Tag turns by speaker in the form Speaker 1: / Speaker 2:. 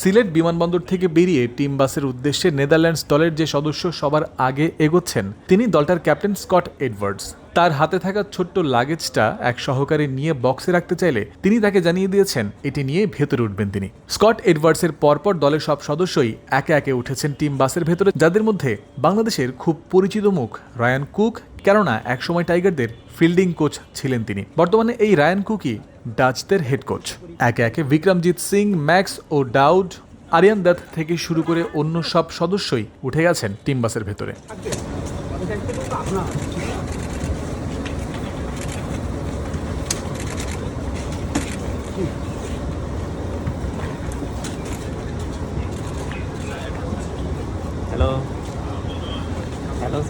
Speaker 1: সিলেট বিমানবন্দর থেকে বেরিয়ে টিম বাসের উদ্দেশ্যে নেদারল্যান্ডস দলের যে সদস্য সবার আগে এগোচ্ছেন, তিনি দলটার ক্যাপ্টেন স্কট এডওয়ার্ডস। তার হাতে থাকা ছোট্ট লাগেজটা এক সহকারী নিয়ে বক্সে রাখতে চাইলে তিনি তাকে জানিয়ে দিয়েছেন, এটি নিয়ে ভেতরে উঠবেন তিনি। স্কট এডওয়ার্ডসের পরপর দলের সব সদস্যই একে একে উঠেছেন টিম বাসের ভেতরে, যাদের মধ্যে বাংলাদেশের খুব পরিচিত মুখ রায়ান কুক কেননা একসময় টাইগারদের ফিল্ডিং কোচ ছিলেন তিনি। বর্তমানে এই রায়ান কুকি ডাচদের হেড কোচ একে একে Vikramjit Singh Max O'Dowd Aryan Dutt থেকে শুরু করে অন্য সব সদস্যই উঠে গেছেন টিম বাসের ভেতরে। Hello hello